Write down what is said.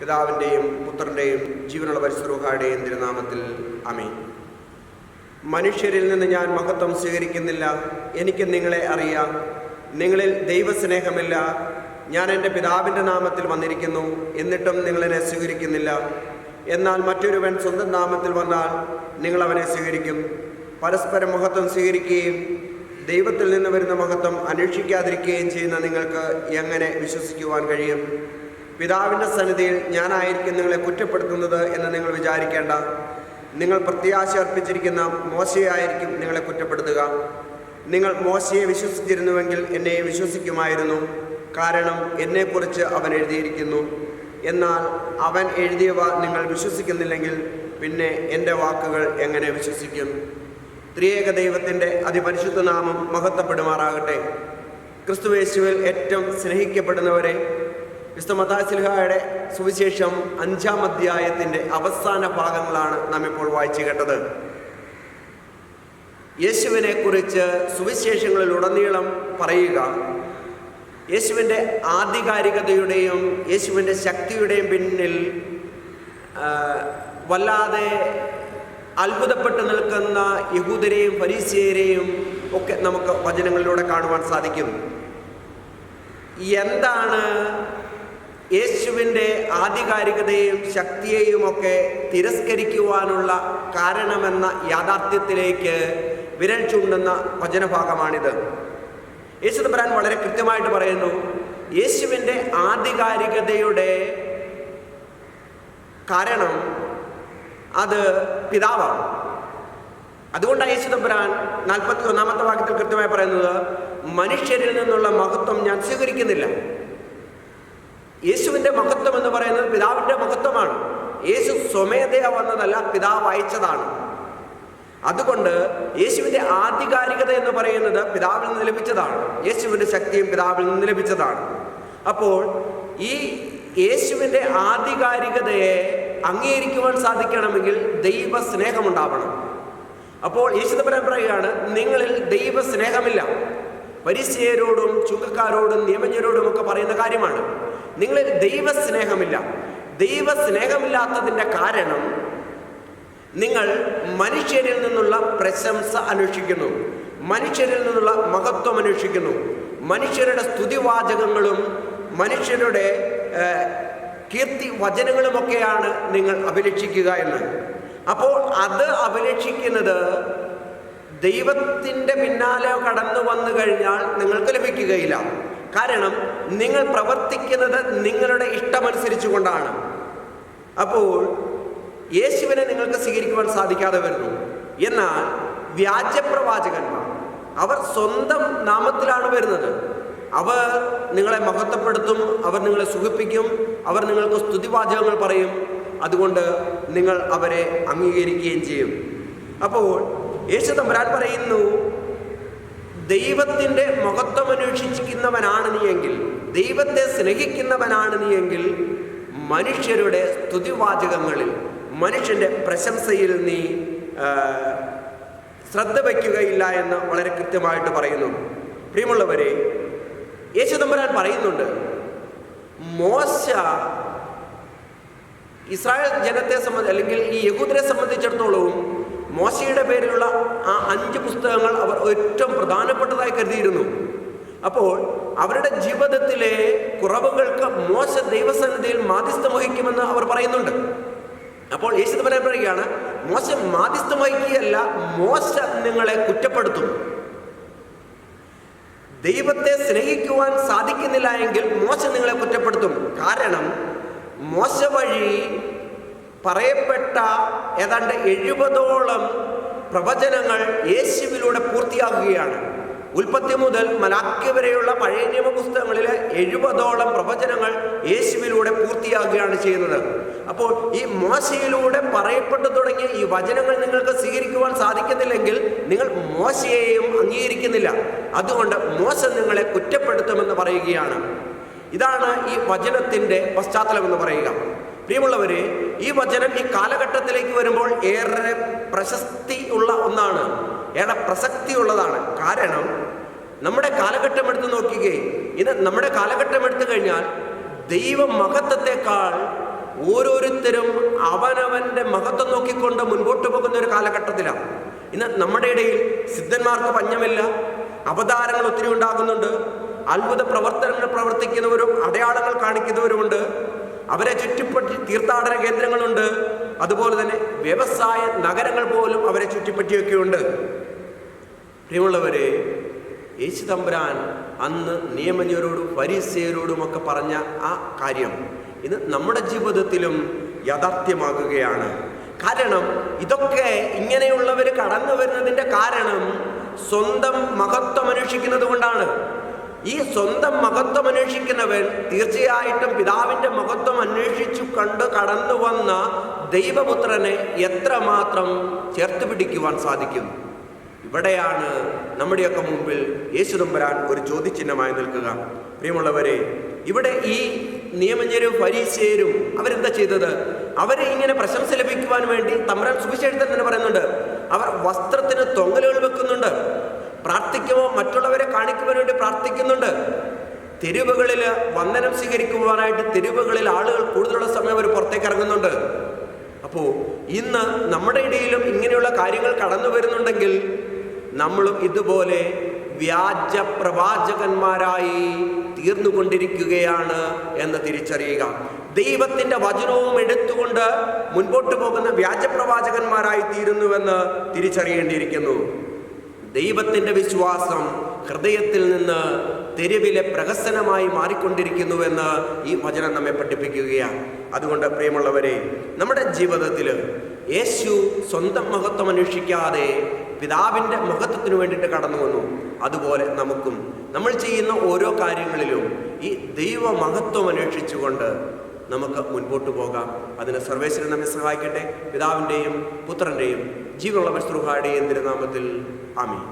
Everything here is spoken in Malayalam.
പിതാവിന്റെയും പുത്രന്റെയും ജീവനുള്ള പരിശുദ്ധരുഹായുടെയും തിരുനാമത്തിൽ അമീൻ മനുഷ്യരിൽ നിന്ന് ഞാൻ മഹത്വം സ്വീകരിക്കുന്നില്ല. എനിക്ക് നിങ്ങളെ അറിയാം. നിങ്ങളിൽ ദൈവസ്നേഹമില്ല. ഞാൻ എന്റെ പിതാവിന്റെ നാമത്തിൽ വന്നിരിക്കുന്നു. എന്നിട്ടും നിങ്ങളെന്നെ സ്വീകരിക്കുന്നില്ല. എന്നാൽ മറ്റൊരുവൻ സ്വന്തം നാമത്തിൽ വന്നാൽ നിങ്ങൾ അവനെ സ്വീകരിക്കും. പരസ്പരം മഹത്വം സ്വീകരിക്കുകയും ദൈവത്തിൽ നിന്ന് വരുന്ന മഹത്വം അന്വേഷിക്കാതിരിക്കുകയും ചെയ്യുന്ന നിങ്ങൾക്ക് എങ്ങനെ വിശ്വസിക്കുവാൻ കഴിയും? പിതാവിന്റെ സന്നിധിയിൽ ഞാനായിരിക്കും നിങ്ങളെ കുറ്റപ്പെടുത്തുന്നത് എന്ന് നിങ്ങൾ വിചാരിക്കേണ്ട. നിങ്ങൾ പ്രത്യാശ അർപ്പിച്ചിരിക്കുന്ന മോശയായിരിക്കും നിങ്ങളെ കുറ്റപ്പെടുത്തുക. നിങ്ങൾ മോശയെ വിശ്വസിച്ചിരുന്നുവെങ്കിൽ എന്നെ വിശ്വസിക്കുമായിരുന്നു. കാരണം എന്നെക്കുറിച്ച് അവൻ എഴുതിയിരിക്കുന്നു. എന്നാൽ അവൻ എഴുതിയവ നിങ്ങൾ വിശ്വസിക്കുന്നില്ലെങ്കിൽ പിന്നെ എന്റെ വാക്കുകൾ എങ്ങനെ വിശ്വസിക്കും? ത്രിയേക ദൈവത്തിന്റെ അതിപരിശുദ്ധ നാമം മഹത്വപ്പെടുമാറാകട്ടെ. ക്രിസ്തുവേശുവിൽ ഏറ്റവും സ്നേഹിക്കപ്പെടുന്നവരെ വിശുദ്ധ മതാസിൽഹായുടെ സുവിശേഷം അഞ്ചാം അധ്യായത്തിന്റെ അവസാന ഭാഗങ്ങളാണ് നാം ഇപ്പോൾ വായിച്ചു കേട്ടത്. യേശുവിനെ കുറിച്ച് സുവിശേഷങ്ങളിലുടനീളം പറയുക. യേശുവിന്റെ ആധികാരികതയുടെയും യേശുവിന്റെ ശക്തിയുടെയും പിന്നിൽ വല്ലാതെ അത്ഭുതപ്പെട്ട് നിൽക്കുന്ന യഹൂദരെയും പരീശയരെയും ഒക്കെ നമുക്ക് വചനങ്ങളിലൂടെ കാണുവാൻ സാധിക്കും. എന്താണ് യേശുവിന്റെ ആധികാരികതയും ശക്തിയെയുമൊക്കെ തിരസ്കരിക്കുവാനുള്ള കാരണമെന്ന യാഥാർത്ഥ്യത്തിലേക്ക് വിരൽ ചൂണ്ടുന്ന വചനഭാഗമാണിത്. യേശു തമ്പുരാൻ വളരെ കൃത്യമായിട്ട് പറയുന്നു യേശുവിന്റെ ആധികാരികതയുടെ കാരണം അത് പിതാവാണ്. അതുകൊണ്ടാണ് യേശു തമ്പുരാൻ നാൽപ്പത്തി ഒന്നാമത്തെ വാക്യത്തിൽ കൃത്യമായി പറയുന്നത് മനുഷ്യരിൽ നിന്നുള്ള മഹത്വം ഞാൻ സ്വീകരിക്കുന്നില്ല. യേശുവിന്റെ മഹത്വം എന്ന് പറയുന്നത് പിതാവിന്റെ മഹത്വമാണ്. യേശു സ്വമേധയാ വന്നതല്ല പിതാവ് അയച്ചതാണ്. അതുകൊണ്ട് യേശുവിന്റെ ആധികാരികത എന്ന് പറയുന്നത് പിതാവിൽ നിന്ന് ലഭിച്ചതാണ്. യേശുവിന്റെ ശക്തിയും പിതാവിൽ നിന്ന് ലഭിച്ചതാണ്. അപ്പോൾ ഈ യേശുവിന്റെ ആധികാരികതയെ അംഗീകരിക്കുവാൻ സാധിക്കണമെങ്കിൽ ദൈവ സ്നേഹമുണ്ടാവണം അപ്പോൾ യേശുദപരം പറയുകയാണ് നിങ്ങളിൽ ദൈവ സ്നേഹമില്ല പരിശീയരോടും ചുങ്കക്കാരോടും നിയമജ്ഞരോടും ഒക്കെ പറയുന്ന കാര്യമാണ്. നിങ്ങളിൽ ദൈവസ്നേഹമില്ല. സ്നേഹമില്ല ദൈവ സ്നേഹമില്ലാത്തതിന്റെ കാരണം നിങ്ങൾ മനുഷ്യരിൽ നിന്നുള്ള പ്രശംസ അന്വേഷിക്കുന്നു. മനുഷ്യരിൽ നിന്നുള്ള മഹത്വം അന്വേഷിക്കുന്നു. മനുഷ്യരുടെ സ്തുതിവാചകങ്ങളും മനുഷ്യരുടെ കീർത്തി വചനങ്ങളുമൊക്കെയാണ് നിങ്ങൾ അഭിലഷിക്കുക എന്ന്. അപ്പോൾ അത് അഭിലഷിക്കുന്നത് ദൈവത്തിന്റെ പിന്നാലെ കടന്നു വന്നു കഴിഞ്ഞാൽ നിങ്ങൾക്ക് ലഭിക്കുകയില്ല. കാരണം നിങ്ങൾ പ്രവർത്തിക്കുന്നത് നിങ്ങളുടെ ഇഷ്ടമനുസരിച്ചു കൊണ്ടാണ് അപ്പോൾ യേശുവിനെ നിങ്ങൾക്ക് സ്വീകരിക്കുവാൻ സാധിക്കാതെ വരുന്നു. എന്നാൽ വ്യാജപ്രവാചകന്മാർ അവർ സ്വന്തം നാമത്തിലാണ് വരുന്നത്. അവർ നിങ്ങളെ മഹത്വപ്പെടുത്തും അവർ നിങ്ങളെ സുഖിപ്പിക്കും അവർ നിങ്ങൾക്ക് സ്തുതിവാചകങ്ങൾ പറയും. അതുകൊണ്ട് നിങ്ങൾ അവരെ അംഗീകരിക്കുകയും ചെയ്യും. അപ്പോൾ യേശു തമ്പുരാൻ പറയുന്നു ദൈവത്തിന്റെ മഹത്വം അന്വേഷിക്കുന്നവനാണ് നീ എങ്കിൽ ദൈവത്തെ സ്നേഹിക്കുന്നവനാണ് നീ എങ്കിൽ മനുഷ്യരുടെ സ്തുതിവാചകങ്ങളിൽ മനുഷ്യന്റെ പ്രശംസയിൽ നീ ശ്രദ്ധ വയ്ക്കുകയില്ല എന്ന് വളരെ കൃത്യമായിട്ട് പറയുന്നു. പ്രിയമുള്ളവരെ യേശു തമ്പുരാൻ പറയുന്നുണ്ട് മോശ ഇസ്രായേൽ ജനത്തെ സംബന്ധിച്ച് അല്ലെങ്കിൽ ഈ യഹൂദരെ സംബന്ധിച്ചിടത്തോളവും മോശയുടെ പേരിലുള്ള ആ അഞ്ച് പുസ്തകങ്ങൾ അവർ ഏറ്റവും പ്രധാനപ്പെട്ടതായി കരുതിയിരുന്നു. അപ്പോൾ അവരുടെ ജീവിതത്തിലെ കുറവുകൾക്ക് മോശ ദൈവസന്നിധിയിൽ മാധ്യസ്ഥം വഹിക്കുമെന്ന് അവർ പറയുന്നുണ്ട്. അപ്പോൾ യേശു പറയാൻ പറയുകയാണ് മോശ മാധ്യസ്ഥം വഹിക്കുകയല്ല മോശ നിങ്ങളെ കുറ്റപ്പെടുത്തും. ദൈവത്തെ സ്നേഹിക്കുവാൻ സാധിക്കുന്നില്ല എങ്കിൽ മോശ നിങ്ങളെ കുറ്റപ്പെടുത്തും. കാരണം മോശ വഴി പറയപ്പെട്ട ഏതാണ്ട് എഴുപതോളം പ്രവചനങ്ങൾ യേശുവിലൂടെ പൂർത്തിയാകുകയാണ് ഉൽപ്പത്തി മുതൽ മലാഖ്യ വരെയുള്ള പഴയ നിയമ പുസ്തകങ്ങളിലെ എഴുപതോളം പ്രവചനങ്ങൾ യേശുവിലൂടെ പൂർത്തിയാകുകയാണ് ചെയ്യുന്നത്. അപ്പോൾ ഈ മോശയിലൂടെ പറയപ്പെട്ടു തുടങ്ങിയ ഈ വചനങ്ങൾ നിങ്ങൾക്ക് സ്വീകരിക്കുവാൻ സാധിക്കുന്നില്ലെങ്കിൽ നിങ്ങൾ മോശയെയും അംഗീകരിക്കുന്നില്ല. അതുകൊണ്ട് മോശ നിങ്ങളെ കുറ്റപ്പെടുത്തുമെന്ന് പറയുകയാണ്. ഇതാണ് ഈ വചനത്തിന്റെ പശ്ചാത്തലം എന്ന് പറയുക. പ്രിയമുള്ളവരെ ഈ വചനം ഈ കാലഘട്ടത്തിലേക്ക് വരുമ്പോൾ ഏറെ പ്രശസ്തി ഉള്ള ഒന്നാണ്. ഏറെ പ്രസക്തി ഉള്ളതാണ്. കാരണം നമ്മുടെ കാലഘട്ടം എടുത്ത് നോക്കുകയും ഇത് നമ്മുടെ കാലഘട്ടം എടുത്തു കഴിഞ്ഞാൽ ദൈവ മഹത്വത്തെക്കാൾ ഓരോരുത്തരും അവനവന്റെ മഹത്വം നോക്കിക്കൊണ്ട് മുൻപോട്ട് പോകുന്ന ഒരു കാലഘട്ടത്തിലാണ്. ഇന്ന് നമ്മുടെ ഇടയിൽ സിദ്ധന്മാർക്ക് പഞ്ഞമില്ല അവതാരങ്ങൾ ഒത്തിരി ഉണ്ടാകുന്നുണ്ട് അത്ഭുത പ്രവർത്തനങ്ങൾ പ്രവർത്തിക്കുന്നവരും അടയാളങ്ങൾ കാണിക്കുന്നവരുമുണ്ട്. അവരെ ചുറ്റിപ്പറ്റി തീർത്ഥാടന കേന്ദ്രങ്ങളുണ്ട്. അതുപോലെ തന്നെ വ്യവസായ നഗരങ്ങൾ പോലും അവരെ ചുറ്റിപ്പറ്റിയൊക്കെയുണ്ട്. പ്രിയമുള്ളവരെ യേശു തമ്പുരാൻ അന്ന് നിയമജ്ഞരോടും ഫരീസയരോടുമൊക്കെ പറഞ്ഞ ആ കാര്യം ഇത് നമ്മുടെ ജീവിതത്തിലും യാഥാർത്ഥ്യമാകുകയാണ്. കാരണം ഇതൊക്കെ ഇങ്ങനെയുള്ളവർ കടന്നു വരുന്നതിന്റെ കാരണം സ്വന്തം മഹത്വം അന്വേഷിക്കുന്നത് കൊണ്ടാണ് ഈ സ്വന്തം മഹത്വം അന്വേഷിക്കുന്നവൻ തീർച്ചയായിട്ടും പിതാവിന്റെ മഹത്വം അന്വേഷിച്ചു കണ്ട് കടന്നു വന്ന ദൈവപുത്രനെ എത്രമാത്രം ചേർത്ത് പിടിക്കുവാൻ സാധിക്കും? ഇവിടെയാണ് നമ്മുടെയൊക്കെ മുമ്പിൽ യേശുദമ്പരാൻ ഒരു ചോദ്യചിഹ്നമായി നിൽക്കുക. പ്രിയമുള്ളവരെ ഇവിടെ ഈ നിയമജ്ഞരും ഫരീസേരും അവരെന്താ ചെയ്തത്? അവരെ ഇങ്ങനെ പ്രശംസ ലഭിക്കുവാൻ വേണ്ടി തമ്പരാൻ സുവിശേഷത്തിൽ തന്നെ പറയുന്നുണ്ട്. അവർ വസ്ത്രത്തിന് വെക്കുന്നുണ്ട് പ്രാർത്ഥിക്കുമോ മറ്റുള്ളവരെ കാണിക്കുവാൻ വേണ്ടി പ്രാർത്ഥിക്കുന്നുണ്ട്. തെരുവുകളിൽ വന്ദനം സ്വീകരിക്കുവാനായിട്ട് തെരുവുകളിൽ ആളുകൾ കൂടുതലുള്ള സമയം അവർ പുറത്തേക്ക് ഇറങ്ങുന്നുണ്ട്. അപ്പോൾ ഇന്ന് നമ്മുടെ ഇടയിലും ഇങ്ങനെയുള്ള കാര്യങ്ങൾ കടന്നു വരുന്നുണ്ടെങ്കിൽ നമ്മളും ഇതുപോലെ വ്യാജ പ്രവാചകന്മാരായി തീർന്നുകൊണ്ടിരിക്കുകയാണ് എന്ന് തിരിച്ചറിയുക. ദൈവത്തിന്റെ വചനവും എടുത്തുകൊണ്ട് മുൻപോട്ട് പോകുന്ന വ്യാജപ്രവാചകന്മാരായി തീരുന്നുവെന്ന് തിരിച്ചറിയേണ്ടിയിരിക്കുന്നു. ദൈവത്തിന്റെ വിശ്വാസം ഹൃദയത്തിൽ നിന്ന് തെരുവിലെ പ്രഹസനമായി മാറിക്കൊണ്ടിരിക്കുന്നുവെന്ന് ഈ വചനം നമ്മെ പഠിപ്പിക്കുകയാണ്. അതുകൊണ്ട് പ്രിയമുള്ളവരെ നമ്മുടെ ജീവിതത്തിൽ യേശു സ്വന്തം മഹത്വം അന്വേഷിക്കാതെ പിതാവിന്റെ മഹത്വത്തിന് വേണ്ടിയിട്ട് കടന്നു വന്നു. അതുപോലെ നമുക്കും. നമ്മൾ ചെയ്യുന്ന ഓരോ കാര്യങ്ങളിലും ഈ ദൈവ മഹത്വം അന്വേഷിച്ചുകൊണ്ട് നമുക്ക് മുൻപോട്ട് പോകാം. അതിന് സർവേശ്വരൻ നമ്മെ സഹായിക്കട്ടെ. പിതാവിന്റെയും പുത്രന്റെയും ജീവനുള്ള വസ്തുഹാടെയും തിരുനാമത്തിൽ ആമീൻ.